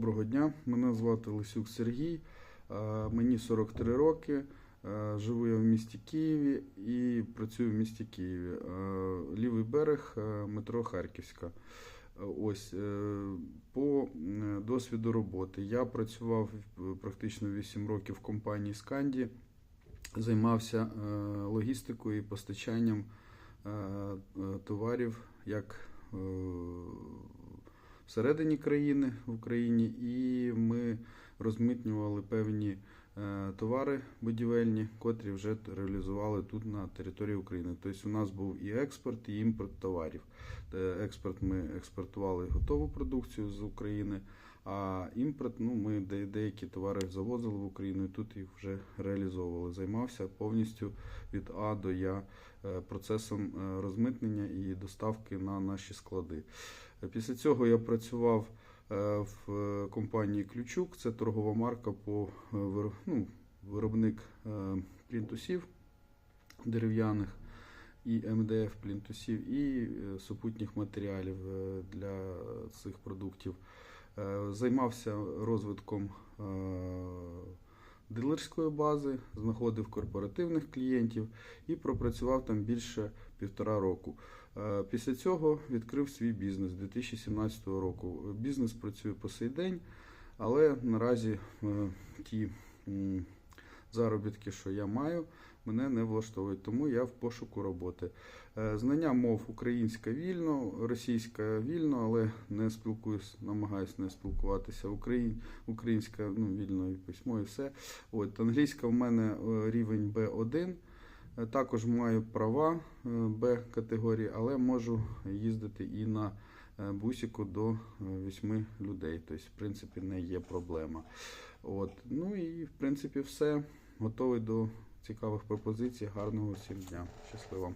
Доброго дня, мене звати Лисюк Сергій, е, мені 43 роки. е, Живу я в місті Києві і працюю в місті Києві. Е, Лівий берег, метро Харківська. Ось по досвіду роботи. Я працював практично 8 років в компанії Сканді, займався логістикою і постачанням товарів як всередині країни в Україні, і ми розмитнювали певні товари будівельні, котрі вже реалізували тут на території України. Тобто у нас був і експорт, і імпорт товарів. Е, Експорт ми експортували готову продукцію з України. А імпорт, ну ми деякі товари завозили в Україну і тут їх вже реалізовували. Займався повністю від А до Я е, процесом е, розмитнення і доставки на наші склади. Е, Після цього я працював е, в е, компанії Ключук. Це торгова марка по е, ну, виробник е, плінтусів дерев'яних і МДФ плінтусів, і супутніх матеріалів для цих продуктів. Займався розвитком дилерської бази, знаходив корпоративних клієнтів і пропрацював там більше півтора року. Е, Після цього відкрив свій бізнес 2017 року. Бізнес працює по сей день, але наразі е, ті заробітки, що я маю, мене не влаштовують, тому я в пошуку роботи. Е, Знання мов українська вільно, російська вільно, але не спілкуюсь, намагаюся не спілкуватися. Україн, українська ну, вільно і письмо, і все. От, англійська в мене е, рівень B1. Е, Також маю права Б категорії, але можу їздити і на е, бусіку до 8 людей. Тобто, в принципі, не є проблема. От. Ну і в принципі все. Готовий до цікавих пропозицій. Гарного всім дня. Щасливо.